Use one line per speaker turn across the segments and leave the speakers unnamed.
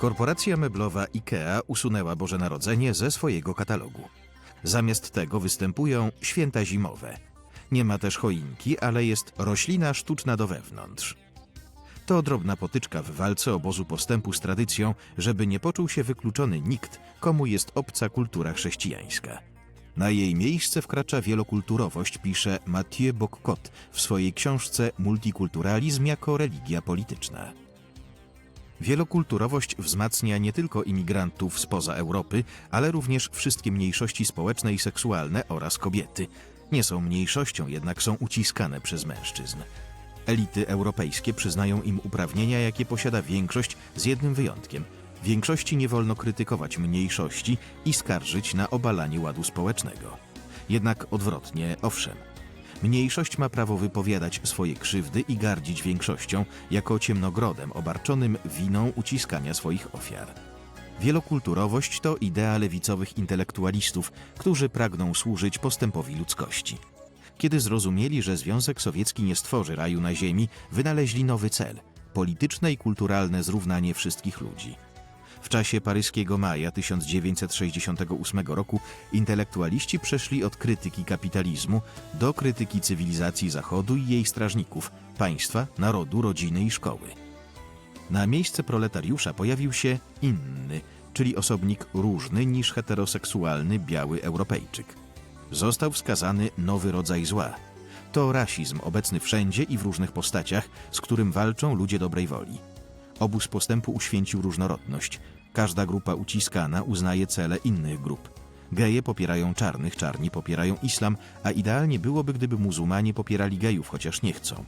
Korporacja meblowa IKEA usunęła Boże Narodzenie ze swojego katalogu. Zamiast tego występują święta zimowe. Nie ma też choinki, ale jest roślina sztuczna do wewnątrz. To drobna potyczka w walce obozu postępu z tradycją, żeby nie poczuł się wykluczony nikt, komu jest obca kultura chrześcijańska. Na jej miejsce wkracza wielokulturowość, pisze Mathieu Boccot w swojej książce Multikulturalizm jako religia polityczna. Wielokulturowość wzmacnia nie tylko imigrantów spoza Europy, ale również wszystkie mniejszości społeczne i seksualne oraz kobiety. Nie są mniejszością, jednak są uciskane przez mężczyzn. Elity europejskie przyznają im uprawnienia, jakie posiada większość, z jednym wyjątkiem. Większości nie wolno krytykować mniejszości i skarżyć na obalanie ładu społecznego. Jednak odwrotnie, owszem. Mniejszość ma prawo wypowiadać swoje krzywdy i gardzić większością jako ciemnogrodem obarczonym winą uciskania swoich ofiar. Wielokulturowość to idea lewicowych intelektualistów, którzy pragną służyć postępowi ludzkości. Kiedy zrozumieli, że Związek Sowiecki nie stworzy raju na ziemi, wynaleźli nowy cel polityczne i kulturalne zrównanie wszystkich ludzi. W czasie paryskiego maja 1968 roku intelektualiści przeszli od krytyki kapitalizmu do krytyki cywilizacji Zachodu i jej strażników państwa, narodu, rodziny i szkoły. Na miejsce proletariusza pojawił się inny, czyli osobnik różny niż heteroseksualny biały Europejczyk. Został wskazany nowy rodzaj zła. To rasizm obecny wszędzie i w różnych postaciach, z którym walczą ludzie dobrej woli. Obóz postępu uświęcił różnorodność. Każda grupa uciskana uznaje cele innych grup. Geje popierają czarnych, czarni popierają islam, a idealnie byłoby, gdyby muzułmanie popierali gejów, chociaż nie chcą.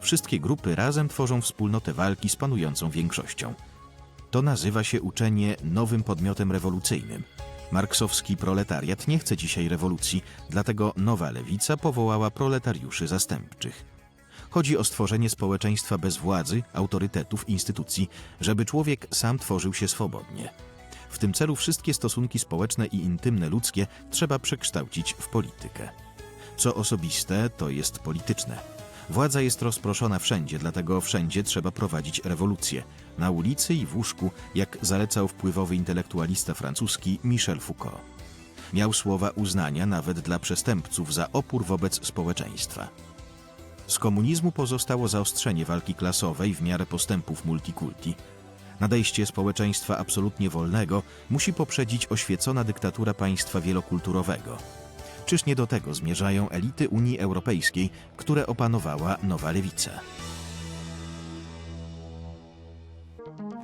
Wszystkie grupy razem tworzą wspólnotę walki z panującą większością. To nazywa się uczenie nowym podmiotem rewolucyjnym. Marksowski proletariat nie chce dzisiaj rewolucji, dlatego nowa lewica powołała proletariuszy zastępczych. Chodzi o stworzenie społeczeństwa bez władzy, autorytetów, instytucji, żeby człowiek sam tworzył się swobodnie. W tym celu wszystkie stosunki społeczne i intymne ludzkie trzeba przekształcić w politykę. Co osobiste, to jest polityczne. Władza jest rozproszona wszędzie, dlatego wszędzie trzeba prowadzić rewolucję. Na ulicy i w łóżku, jak zalecał wpływowy intelektualista francuski Michel Foucault. Miał słowa uznania nawet dla przestępców za opór wobec społeczeństwa. Z komunizmu pozostało zaostrzenie walki klasowej w miarę postępów multikulti. Nadejście społeczeństwa absolutnie wolnego musi poprzedzić oświecona dyktatura państwa wielokulturowego. Czyż nie do tego zmierzają elity Unii Europejskiej, które opanowała nowa lewica?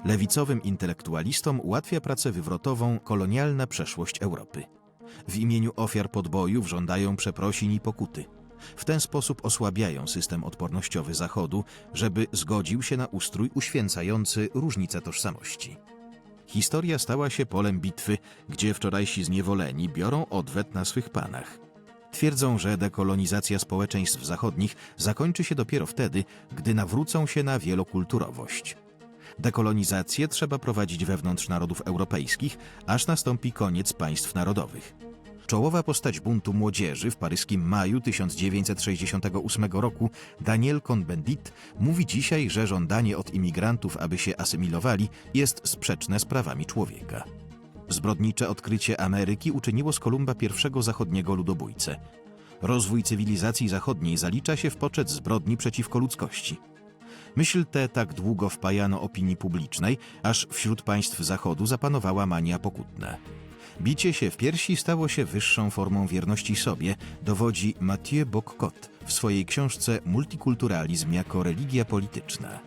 Lewicowym intelektualistom ułatwia pracę wywrotową kolonialna przeszłość Europy. W imieniu ofiar podbojów żądają przeprosin i pokuty. W ten sposób osłabiają system odpornościowy Zachodu, żeby zgodził się na ustrój uświęcający różnice tożsamości. Historia stała się polem bitwy, gdzie wczorajsi zniewoleni biorą odwet na swych panach. Twierdzą, że dekolonizacja społeczeństw zachodnich zakończy się dopiero wtedy, gdy nawrócą się na wielokulturowość. Dekolonizację trzeba prowadzić wewnątrz narodów europejskich, aż nastąpi koniec państw narodowych. Czołowa postać buntu młodzieży w paryskim maju 1968 roku, Daniel Cohn-Bendit, mówi dzisiaj, że żądanie od imigrantów, aby się asymilowali, jest sprzeczne z prawami człowieka. Zbrodnicze odkrycie Ameryki uczyniło z Kolumba pierwszego zachodniego ludobójcę. Rozwój cywilizacji zachodniej zalicza się w poczet zbrodni przeciwko ludzkości. Myśl tę tak długo wpajano opinii publicznej, aż wśród państw Zachodu zapanowała mania pokutna. Bicie się w piersi stało się wyższą formą wierności sobie, dowodzi Mathieu Boccot w swojej książce Multikulturalizm jako religia polityczna.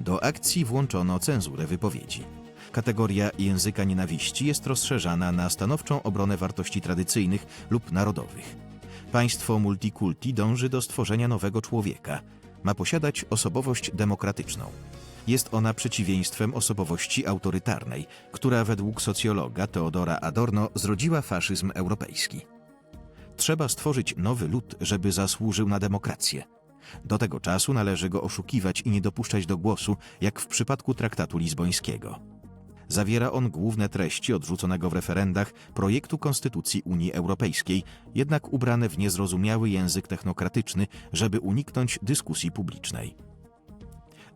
Do akcji włączono cenzurę wypowiedzi. Kategoria języka nienawiści jest rozszerzana na stanowczą obronę wartości tradycyjnych lub narodowych. Państwo multikulti dąży do stworzenia nowego człowieka. Ma posiadać osobowość demokratyczną. Jest ona przeciwieństwem osobowości autorytarnej, która według socjologa Teodora Adorno zrodziła faszyzm europejski. Trzeba stworzyć nowy lud, żeby zasłużył na demokrację. Do tego czasu należy go oszukiwać i nie dopuszczać do głosu, jak w przypadku traktatu lizbońskiego. Zawiera on główne treści odrzuconego w referendach projektu Konstytucji Unii Europejskiej, jednak ubrane w niezrozumiały język technokratyczny, żeby uniknąć dyskusji publicznej.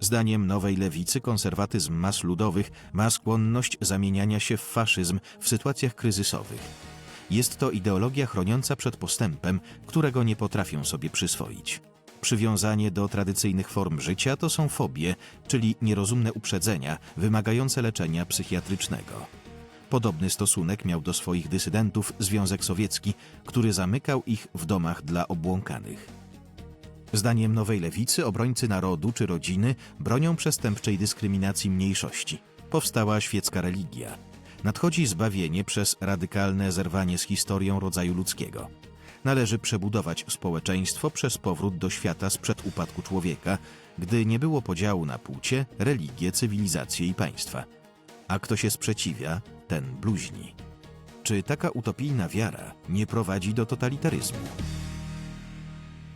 Zdaniem nowej lewicy konserwatyzm mas ludowych ma skłonność zamieniania się w faszyzm w sytuacjach kryzysowych. Jest to ideologia chroniąca przed postępem, którego nie potrafią sobie przyswoić. Przywiązanie do tradycyjnych form życia to są fobie, czyli nierozumne uprzedzenia wymagające leczenia psychiatrycznego. Podobny stosunek miał do swoich dysydentów Związek Sowiecki, który zamykał ich w domach dla obłąkanych. Zdaniem nowej lewicy obrońcy narodu czy rodziny bronią przestępczej dyskryminacji mniejszości. Powstała świecka religia. Nadchodzi zbawienie przez radykalne zerwanie z historią rodzaju ludzkiego. Należy przebudować społeczeństwo przez powrót do świata sprzed upadku człowieka, gdy nie było podziału na płcie, religię, cywilizację i państwa. A kto się sprzeciwia, ten bluźni. Czy taka utopijna wiara nie prowadzi do totalitaryzmu?